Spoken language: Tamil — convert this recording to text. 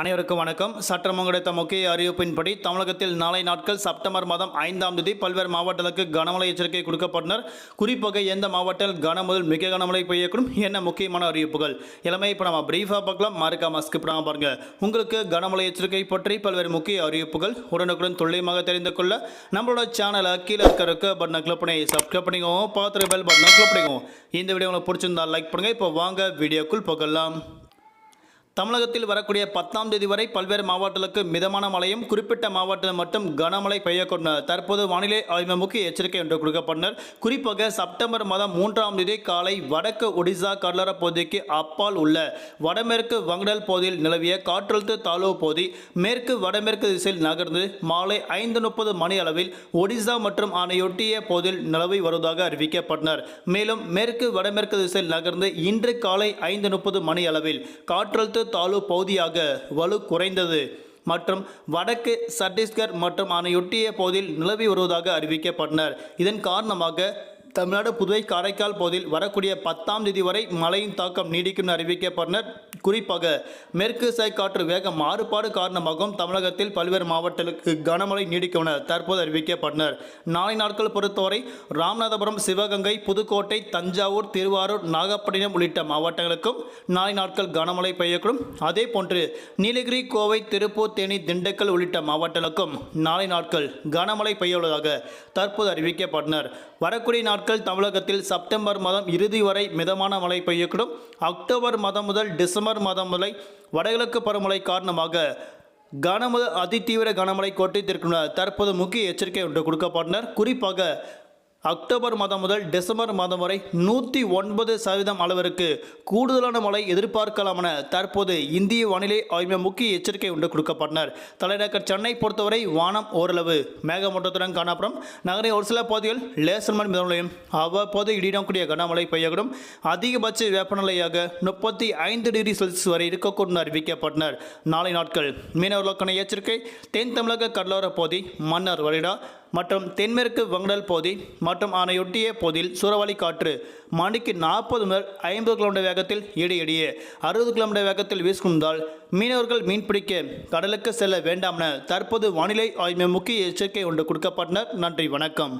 அனைவருக்கும் வணக்கம். சட்டமம் கிடைத்த முக்கிய அறிவிப்பின்படி தமிழகத்தில் நாளை நாட்கள் செப்டம்பர் மாதம் ஐந்தாம் தேதி பல்வேறு மாவட்டங்களுக்கு கனமழை எச்சரிக்கை கொடுக்கப்பட்டனர். குறிப்பாக எந்த மாவட்டத்தில் கனமுதல் மிக கனமழை பெய்யக்கூடும் என்ன முக்கியமான அறிவிப்புகள்? எல்லாமே இப்போ நம்ம பிரீஃபாக பார்க்கலாம். மறக்காம ஸ்கிப் பண்ணாம பாருங்கள் உங்களுக்கு கனமழை எச்சரிக்கை பற்றி பல்வேறு முக்கிய அறிவிப்புகள் உடனுக்குடன் துல்லியமாக தெரிந்து கொள்ள நம்மளோட சேனலை கீழே இருக்க இருக்க பட்டனை கிளிக் பண்ணி சப்ஸ்கிரைப் பண்ணிக்கோங்க. பார்த்துட்டு பெல் பட்டனை கிளிக் பண்ணிக்கோங்க. இந்த வீடியோ உங்களுக்கு பிடிச்சிருந்தா லைக் பண்ணுங்கள் இப்போ வாங்க வீடியோக்குள் போகலாம். தமிழகத்தில் வரக்கூடிய பத்தாம் தேதி வரை பல்வேறு மாவட்டங்களுக்கு மிதமான மழையும் குறிப்பிட்ட மாவட்டத்தில் மட்டும் கனமழை பெய்யக்கூடும் தற்போது வானிலை ஆய்வு முக்கிய எச்சரிக்கை என்று கொடுக்கப்பட்டனர். குறிப்பாக செப்டம்பர் மாதம் மூன்றாம் தேதி காலை வடக்கு ஒடிசா கடலோர பகுதிக்கு அப்பால் உள்ள வடமேற்கு வங்கடல் பகுதியில் நிலவிய காற்றழுத்த தாழ்வு பகுதி மேற்கு வடமேற்கு திசையில் நகர்ந்து மாலை ஐந்து முப்பது மணி அளவில் ஒடிசா மற்றும் அதனையொட்டிய பகுதியில் நிலவி வருவதாக அறிவிக்கப்பட்டனர். மேலும் மேற்கு வடமேற்கு திசையில் நகர்ந்து இன்று காலை ஐந்து முப்பது மணி அளவில் காற்றழுத்த தாலு பகுதியாக வலு குறைந்தது மற்றும் வடக்கு சத்தீஸ்கர் மற்றும் அதனையொட்டிய பகுதியில் நிலவி வருவதாக அறிவிக்கப்பட்டனர். இதன் காரணமாக தமிழ்நாடு புதுவை காரைக்கால் பகுதியில் வரக்கூடிய பத்தாம் தேதி வரை மழையின் தாக்கம் நீடிக்கும் அறிவிக்கப்பட்டனர். குறிப்பாக மேற்கு சை காற்று வேக மாறுபாடு காரணமாகவும் தமிழகத்தில் பல்வேறு மாவட்டங்களுக்கு கனமழை நீடிக்கும் என தற்போது அறிவிக்கப்பட்டனர். நாளை நாட்கள் பொறுத்தவரை ராமநாதபுரம் சிவகங்கை புதுக்கோட்டை தஞ்சாவூர் திருவாரூர் நாகப்பட்டினம் உள்ளிட்ட மாவட்டங்களுக்கும் நாளை நாட்கள் கனமழை பெய்யக்கூடும். அதே போன்று நீலகிரி கோவை திருப்பூர் தேனி திண்டுக்கல் உள்ளிட்ட மாவட்டங்களுக்கும் நாளை நாட்கள் கனமழை பெய்ய உள்ளதாக தற்போது அறிவிக்கப்பட்டனர். வரக்கூடிய நாட்கள் தமிழகத்தில் செப்டம்பர் மாதம் இறுதி வரை மிதமான மழை பெய்யக்கூடும். அக்டோபர் மாதம் முதல் டிசம்பர் மாதம் முதல் வடகிழக்கு பருவமழை காரணமாக கனமுதல் அதிதீவிர கனமழை கொட்டித்திருக்கும் தற்போது முக்கிய எச்சரிக்கை ஒன்று கொடுக்கப்பட்டனர். குறிப்பாக அக்டோபர் மாதம் முதல் டிசம்பர் மாதம் வரை நூற்றி ஒன்பது சதவீதம் அளவிற்கு கூடுதலான மழை எதிர்பார்க்கலாம் என தற்போது இந்திய வானிலை ஆய்வு முக்கிய எச்சரிக்கை ஒன்று கொடுக்கப்பட்டனர். தலைநகர் சென்னை பொறுத்தவரை வானம் ஓரளவு மேகமூட்டத்துடன் காணப்படும். நகரின் ஒரு சில பகுதிகள் லேசர் மணி மிதமலையும் அவ்வப்போது இடிடக்கூடிய கனமழை பெய்யக்கூடும். அதிகபட்ச வெப்பநிலையாக முப்பத்தி ஐந்து டிகிரி செல்சியஸ் வரை இருக்கக்கூடும் அறிவிக்கப்பட்டனர். நாளை நாட்கள் மீனவர்களுக்கான எச்சரிக்கை. தென் தமிழக கடலோர பகுதி மன்னர் வளைடா மற்றும் தென்மேற்கு வங்கடல் பகுதி மற்றும் அதனையொட்டிய பகுதியில் சூறாவளி காற்று மணிக்கு நாற்பது முதல் ஐம்பது கிலோமீட்டர் வேகத்தில் இடையிடையே அறுபது கிலோமீட்டர் வேகத்தில் வீசுகின்றால் மீனவர்கள் மீன்பிடிக்க கடலுக்கு செல்ல வேண்டாம் என தற்போது வானிலை ஆய்வு முக்கிய எச்சரிக்கை ஒன்று கொடுக்கப்பட்டனர். நன்றி வணக்கம்.